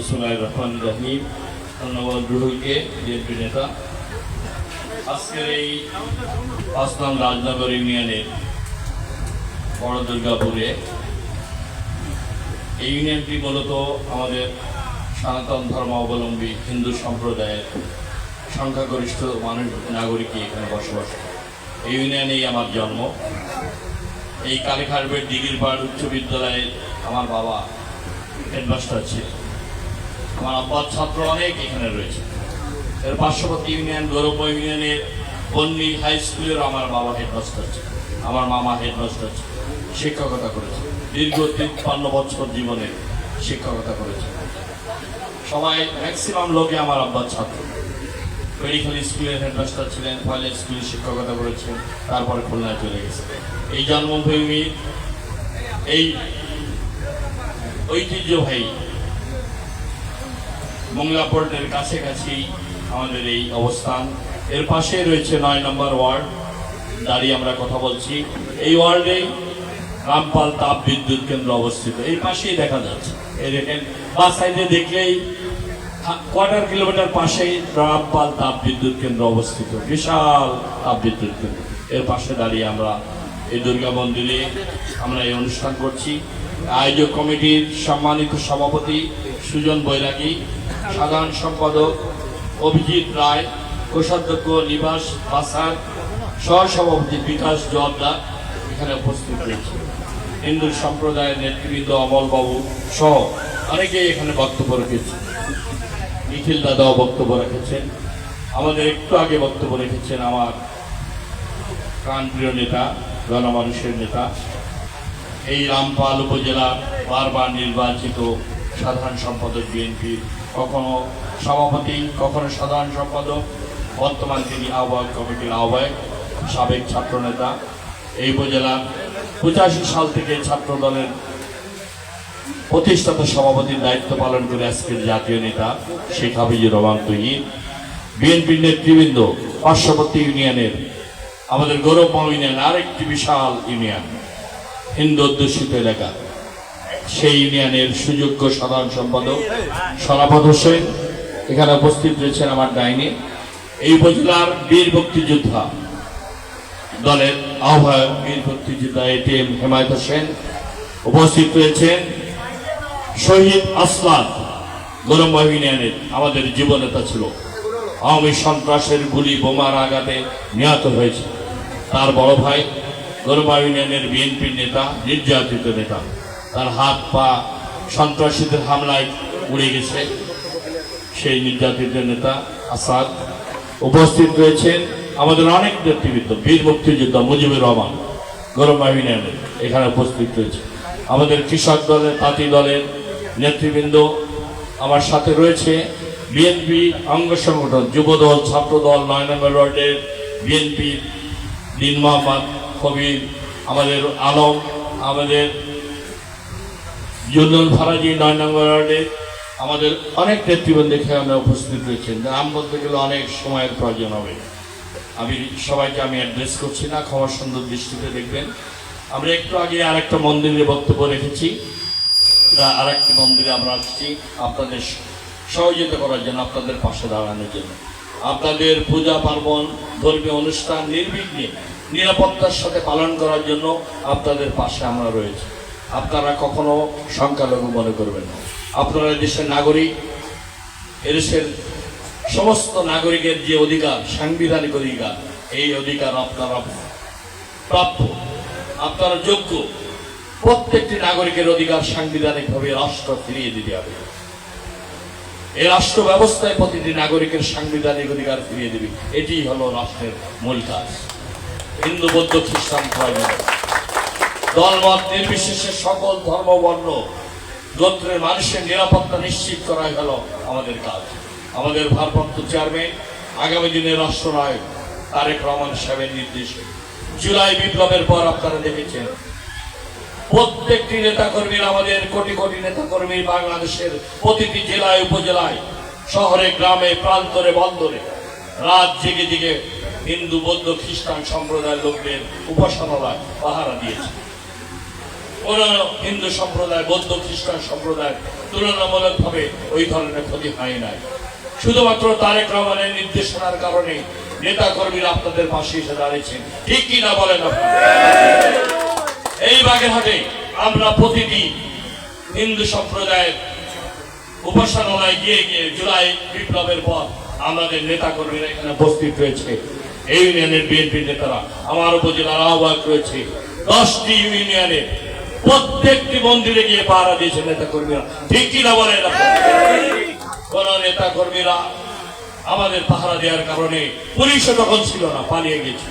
ইসমাইল রহমান রাহিম। ধন্যবাদ রুহুলকে বিএনপি নেতা। আজকের এই আসলাম রাজনগর ইউনিয়নের বড় দুর্গাপুরে এই ইউনিয়নটি মূলত আমাদের সনাতন ধর্মাবলম্বী হিন্দু সম্প্রদায়ের সংখ্যাগরিষ্ঠ মানুষ, নাগরিকই এখানে বসবাস এই ইউনিয়নেই আমার জন্ম। এই কালীখারবের দিঘির পাড় উচ্চ বিদ্যালয়ে আমার বাবা হেডমাস্টার ছিল আমার আব্বার ছাত্র অনেক এখানে রয়েছে। এর পার্শ্ববর্তী ইউনিয়ন, গৌরব ইউনিয়নের বন্নি হাই স্কুলের আমার বাবা হেডমাস্টার আমার মামা হেডমাস্টার শিক্ষকতা করেছে। দীর্ঘ তিপ্পান্ন বছর জীবনে শিক্ষকতা করেছে। সবাই ম্যাক্সিমাম লোকে আমার আব্বার ছাত্র। মেডিকেল স্কুলের হেডমাস্টার ছিলেন, পয়লা স্কুলে শিক্ষকতা করেছেন, তারপরে খুলনায় চলে গেছে। এই জন্মভূমি, এই ঐতিহ্যবাহী মংলা পোর্টের কাছাকাছি আমাদের এই অবস্থান। এর পাশে রয়েছে নয় নম্বর ওয়ার্ড। দাঁড়িয়ে আমরা কথা বলছি। এই ওয়ার্ডেই রামপাল তাপ বিদ্যুৎ কেন্দ্র অবস্থিত। এই পাশেই দেখা যাচ্ছে। এই দেখেন, বা সাইডে দেখলেই কোয়ার্টার কিলোমিটার পাশেই রামপাল তাপ বিদ্যুৎ কেন্দ্র অবস্থিত। বিশাল তাপ বিদ্যুৎ কেন্দ্র। এর পাশে দাঁড়িয়ে আমরা এই দুর্গা মন্দিরে আমরা এই অনুষ্ঠান করছি। আয়োজক কমিটির সম্মানিত সভাপতি সুজন বৈরাগী সাধারণ সম্পাদক অভিজিৎ রায়, কোষাধ্যক্ষ নিবাস বাসার সহসভাপতি বিকাশ জোয়ারদার এখানে উপস্থিত রয়েছে। হিন্দু সম্প্রদায়ের নেতৃবৃন্দ অমলবাবু সহ অনেকেই এখানে বক্তব্য রেখেছে নিখিল দাদাও বক্তব্য রেখেছেন। আমাদের একটু আগে বক্তব্য রেখেছেন আমার প্রাণপ্রিয় নেতা গণমানুষের নেতা। এই রামপাল উপজেলার বারবার নির্বাচিত সাধারণ সম্পাদক বিএনপির কখনো সভাপতি, কখনো সাধারণ সম্পাদক, বর্তমান তিনি আহ্বায়ক কমিটির আহ্বায়ক, সাবেক ছাত্রনেতা, এই উপজেলার পঁচাশি সাল থেকে ছাত্র দলের প্রতিষ্ঠাতা সভাপতির দায়িত্ব পালন করে আজকের জাতীয় নেতা শেখ হাফিজুর রহমান তহিদ বিএনপির নেতৃবৃন্দ, পার্শ্ববর্তী ইউনিয়নের, আমাদের গৌরবময় ইউনিয়ন, আরেকটি বিশাল ইউনিয়ন, হিন্দু অধ্যুষিত এলাকা। সেই ইউনিয়নের সুযোগ্য সাধারণ সম্পাদক সরাফত হোসেন। এখানে উপস্থিত রয়েছেন আমার ডাইনে। এই উপজেলার বীর মুক্তিযোদ্ধা দলের আহ্বায়ক বীর মুক্তিযোদ্ধা এটিএম হেমায়ত হোসেন। উপস্থিত রয়েছেন শহীদ আসলাম গরম ইউনিয়নের আমাদের জীবনেতা ছিল। আওয়ামী সন্ত্রাসের গুলি, বোমার আঘাতে নিহত হয়েছে। তার বড় ভাই গরমা ইউনিয়নের বিএনপির নেতা, নির্যাতিত নেতা। তার হাত পা সন্ত্রাসীদের হামলায় উড়ে গেছে। সেই নির্যাতিত নেতা আসাদ উপস্থিত রয়েছেন আমাদের অনেক নেতৃবৃন্দ, বীর মুক্তিযোদ্ধা মুজিবুর রহমান গরমা ইউনিয়নের এখানে উপস্থিত রয়েছে। আমাদের কৃষক দলের, তাঁতি দলের নেতৃবৃন্দ আমার সাথে রয়েছে। বিএনপি অঙ্গ সংগঠন যুবদল ছাত্রদল নয় নম্বর ওয়ার্ডের বিএনপি দিন মোহাম্মদ কবির, আমাদের আলম, আমাদের জুনুল ফারাজি, নয় নম্বর ওয়ার্ডে আমাদের অনেক নেতৃবৃন্দ এখানে উপস্থিত রয়েছেন। নাম বলতে গেলে অনেক সময়ের প্রয়োজন হবে। আমি সবাইকে আমি অ্যাড্রেস করছি না, ক্ষমা সুন্দর দৃষ্টিতে দেখবেন। আমরা একটু আগে আরেকটা মন্দিরে বক্তব্য রেখেছি। আর একটি মন্দিরে আমরা আসছি আপনাদের সহযোগিতা করার জন্য, আপনাদের পাশে দাঁড়ানোর জন্য। আপনাদের পূজা পার্বণ, ধর্মীয় অনুষ্ঠান, নির্বিঘ্নে নিরাপত্তার সাথে পালন করার জন্য আপনাদের পাশে আমরা রয়েছি। আপনারা কখনো সংখ্যালঘু মনে করবেন না। আপনারা দেশের নাগরিক এদেশের সমস্ত নাগরিকের যে অধিকার, সাংবিধানিক অধিকার, এই অধিকার আপনারা প্রাপ্য। আপনারা যোগ্য। প্রত্যেকটি নাগরিকের অধিকার সাংবিধানিকভাবে রাষ্ট্র ফিরিয়ে দিতে হবে। এই রাষ্ট্র ব্যবস্থায় প্রতিটি নাগরিকের সাংবিধানিক অধিকার ফিরিয়ে দেবে। এটি হলো রাষ্ট্রের মূল কাজ। হিন্দু, বৌদ্ধ, খ্রিস্টান দলমত নির্বিশেষে সকল ধর্ম বর্ণ, গোত্রের মানুষের নিরাপত্তা নিশ্চিত করাই গেল আমাদের কাজ। আমাদের ভারপ্রাপ্ত চেয়ারম্যান, আগামী দিনের রাষ্ট্রনায়ক তারেক রহমান সাহেবের নির্দেশে। জুলাই বিপ্লবের পর আপনারা দেখেছেন, প্রত্যেকটি নেতাকর্মীর, আমাদের কোটি কোটি নেতাকর্মী বাংলাদেশের প্রতিটি জেলায়, উপজেলায়, শহরে, গ্রামে, প্রান্তরে, বন্দরে, রাত জেগে জেগে হিন্দু, বৌদ্ধ, খ্রিস্টান সম্প্রদায়ের লোকদের উপাসনালয় পাহারা দিয়েছে। কোন হিন্দু সম্প্রদায়, বৌদ্ধ খ্রিস্টান সম্প্রদায় তুলনামূলকভাবে ওই ধরনের ক্ষতি হয় নাই। শুধুমাত্র তারেক রহমানের নির্দেশনার কারণে নেতা কর্মীরা আপনাদের পাশে এসে দাঁড়িয়েছেন। ঠিক কি না বলেন? এই বাগেরহাটে আমরা প্রতিদিন হিন্দু সম্প্রদায়ের উপাসনালয় গিয়ে গিয়ে জুলাই বিপ্লবের পর আমাদের নেতা কর্মীরা এখানে উপস্থিত রয়েছে। ইউনিয়নের বিএনপি নেতারা, আমার উপজেলার আহ্বায়ক রয়েছে। দশটি ইউনিয়নে প্রত্যেকটি মন্দিরে গিয়ে পাহারা দিয়েছে নেতা কর্মীরা ঠিক কিনা আপনারা? কোন নেতা কর্মীরা আমাদের পাহারা দেওয়ার কারণে পুলিশও তখন ছিল না, পালিয়ে গেছে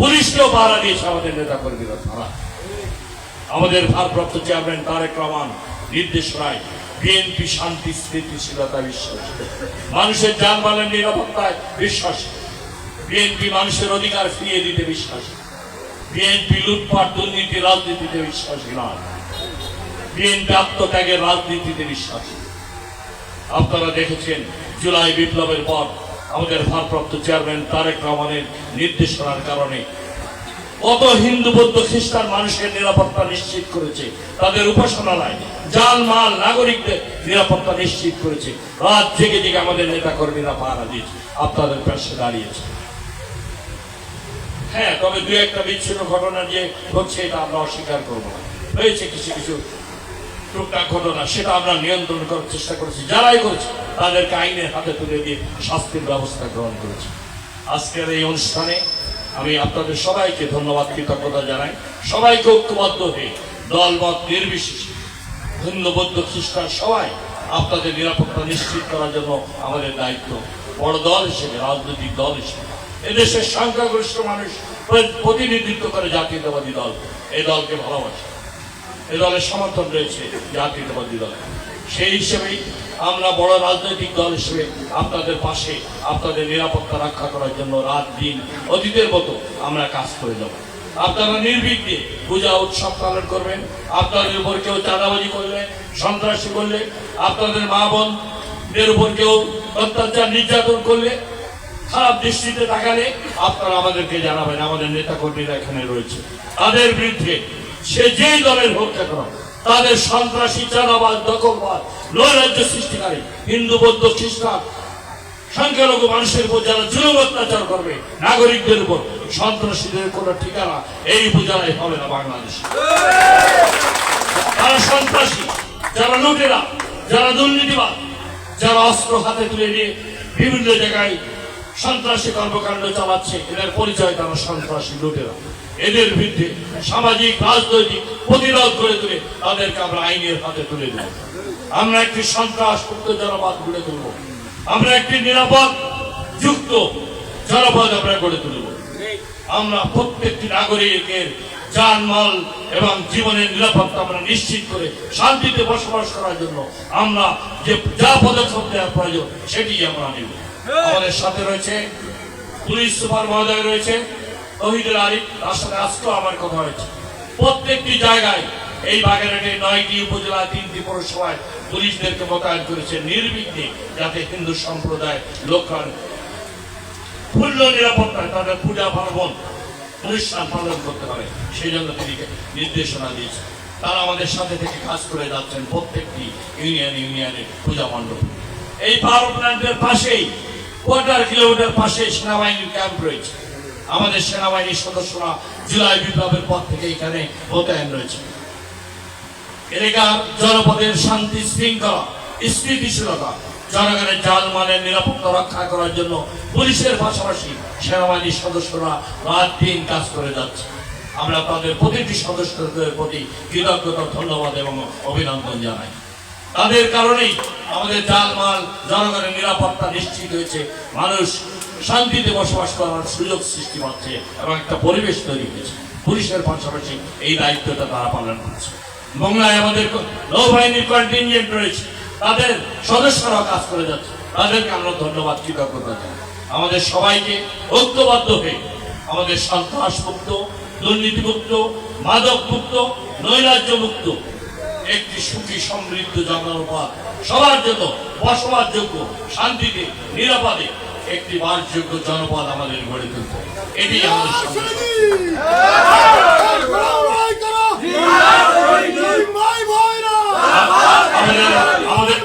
পুলিশকেও পাহারা দিয়েছে আমাদের নেতা কর্মীরা তারা। আমাদের ভারপ্রাপ্ত চেয়ারম্যান তারেক রহমান নির্দেশনায় বিএনপি শান্তি, স্থিতিশীলতা, বিশ্বাস। মানুষের যানবাহনের নিরাপত্তায় বিশ্বাস। বিএনপি মানুষের অধিকার ফিরিয়ে দিতে বিশ্বাস। বিএনপি লুটপাট, দুর্নীতি, রাজনীতিতে বিশ্বাসী নয়। বিএনপি আত্মত্যাগের রাজনীতিতে বিশ্বাসী। আপনারা দেখেছেন, জুলাই বিপ্লবের পর আমাদের ভারপ্রাপ্ত চেয়ারম্যান তারেক রহমানের নির্দেশনার কারণে কত হিন্দু, বৌদ্ধ, খ্রিস্টান মানুষের নিরাপত্তা নিশ্চিত করেছে। তাদের উপাসনালয় জাল মাল নাগরিকদের নিরাপত্তা নিশ্চিত করেছে। রাত জেগে জেগে আমাদের নেতা কর্মীরা পাহারা দিয়েছে। আপনাদের পাশে দাঁড়িয়েছে। হ্যাঁ তবে দু একটা বিচ্ছিন্ন ঘটনা যে হচ্ছে এটা আমরা অস্বীকার করব না। হয়েছে কিছু কিছু টুকটাক ঘটনা, সেটা আমরা নিয়ন্ত্রণ করার চেষ্টা করেছি। যারাই করেছে, তাদেরকে আইনের হাতে তুলে দিয়ে শাস্তির ব্যবস্থা গ্রহণ করেছি। আজকের এই অনুষ্ঠানে আমি আপনাদের সবাইকে ধন্যবাদ, কৃতজ্ঞতা জানাই। সবাইকে ঐক্যবদ্ধ হয়ে দলমত নির্বিশেষে হিন্দু বৌদ্ধ খ্রিস্টান সবাই আপনাদের নিরাপত্তা নিশ্চিত করার জন্য আমাদের দায়িত্ব। বড় দল হিসেবে, রাজনৈতিক দল হিসেবে। এদেশের সংখ্যাগরিষ্ঠ মানুষ প্রতিনিধিত্ব করে জাতীয়তাবাদী দল। এই দলকে ভালোবাসে। এ দলের সমর্থন রয়েছে জাতীয়তাবাদী দল। সেই হিসেবেই আমরা বড় রাজনৈতিক দল হিসেবে আপনাদের পাশে আপনাদের নিরাপত্তা রক্ষা করার জন্য রাত দিন অতীতের মতো আমরা কাজ করে যাব। আপনারা নির্বিঘ্নে পূজা উৎসব পালন করবেন। আপনাদের উপর কেউ চাঁদাবাজি করলে, সন্ত্রাসী করলে, আপনাদের মা বোনদের উপর কেউ অত্যাচার নির্যাতন করলে খারাপ দৃষ্টিতে তাকালে আপনারা আমাদেরকে জানাবেন, আমাদের নেতা কর্মীরা এখানে রয়েছে। তাদের বিরুদ্ধে সে যেই দলের হোক না কেন, তাদের সন্ত্রাসী চাঁদাবাদ দখলবাদ নৈরাজ্য সৃষ্টিকারী, হিন্দু, বৌদ্ধ, খ্রিস্টান, সংখ্যালঘু মানুষের উপর যারা জুলুম অত্যাচার করবে, নাগরিকদের উপর সন্ত্রাসীদের কোন ঠিকানা এই উপজেলায় হবে না বাংলাদেশ। যারা সন্ত্রাসী, যারা লুটেরা, যারা দুর্নীতিবাদ যারা অস্ত্র হাতে তুলে নিয়ে বিভিন্ন জায়গায় সন্ত্রাসী কর্মকাণ্ড চালাচ্ছে, এদের পরিচয় তারা সন্ত্রাসী লুটেরা এদের বিরুদ্ধে সামাজিক, রাজনৈতিক প্রতিরোধ করে তুলে তাদেরকে আমরা আইনের হাতে তুলে দেব। আমরা একটি সন্ত্রাস মুক্ত জনপদ গড়ে তুলব। আমরা একটি নিরাপদ, যুক্ত জনপদ আমরা গড়ে তুলব। আমরা প্রত্যেকটি নাগরিকের জানমাল এবং জীবনের নিরাপত্তা আমরা নিশ্চিত করে শান্তিতে বসবাস করার জন্য আমরা যে যা পদক্ষেপ দেওয়ার প্রয়োজন সেটি আমরা নেব। আমাদের সাথে রয়েছে পুলিশ সুপার মহোদয় রয়েছে তহিদুল আরিফ। তার সাথে আজকেও আমার কথা হয়েছে। প্রত্যেকটি জায়গায় এই বাগেরহাটে নয়টি উপজেলা, তিনটি পৌরসভায় পুলিশদেরকে মোতায়েন করেছে নির্বিঘ্নে যাতে হিন্দু সম্প্রদায় লোকরা পূর্ণ নিরাপত্তায় তাদের পূজা পার্বণ, অনুষ্ঠান পালন করতে পারে। সেই জন্য তিনি নির্দেশনা দিয়েছেন। তারা আমাদের সাথে থেকে কাজ করে যাচ্ছেন প্রত্যেকটি ইউনিয়ন ইউনিয়নে পূজা মণ্ডপ। এই পাওয়ার প্ল্যান্টের পাশেই কোয়ার্টার কিলোমিটার পাশে সেনাবাহিনীর ক্যাম্প রয়েছে। আমাদের সেনাবাহিনীর সদস্যরা জুলাই বিপ্লবের পর থেকে এখানে মোতায়েন রয়েছে। এলাকার জনপদের শান্তি শৃঙ্খলা, স্থিতিশীলতা, জনগণের জালমালের নিরাপত্তা রক্ষা করার জন্য পুলিশের পাশাপাশি সেনাবাহিনীর সদস্যরা রাত দিন কাজ করে যাচ্ছে। আমরা তাদের প্রতিটি সদস্যদের প্রতি কৃতজ্ঞতা, ধন্যবাদ এবং অভিনন্দন জানাই। তাদের কারণেই আমাদের জালমাল জনগণের নিরাপত্তা নিশ্চিত হয়েছে। মানুষ শান্তিতে বসবাস করার সুযোগ সৃষ্টি পাচ্ছে এবং একটা পরিবেশ তৈরি হয়েছে। পুলিশের পাশাপাশি এই দায়িত্বটা তারা পালন করছে। বাংলায় আমাদের নৌবাহিনীর কন্টিনজেন্ট রয়েছে। তাদের সদস্যরা কাজ করে যাচ্ছে। তাদেরকে আমরা ধন্যবাদ, কৃতজ্ঞতা জানাই। আমাদের সবাইকে ঐক্যবদ্ধ হয়ে আমাদের সন্ত্রাস মুক্ত দুর্নীতিমুক্ত মাদক মুক্ত নৈরাজ্য মুক্ত একটি সুখী সমৃদ্ধ জনপদ সবার জন্য বসবাস যোগ্য শান্তিতে নিরাপদে একটি বাসযোগ্য জনপদ আমাদের গড়ে তুলতে। এটি আমাদের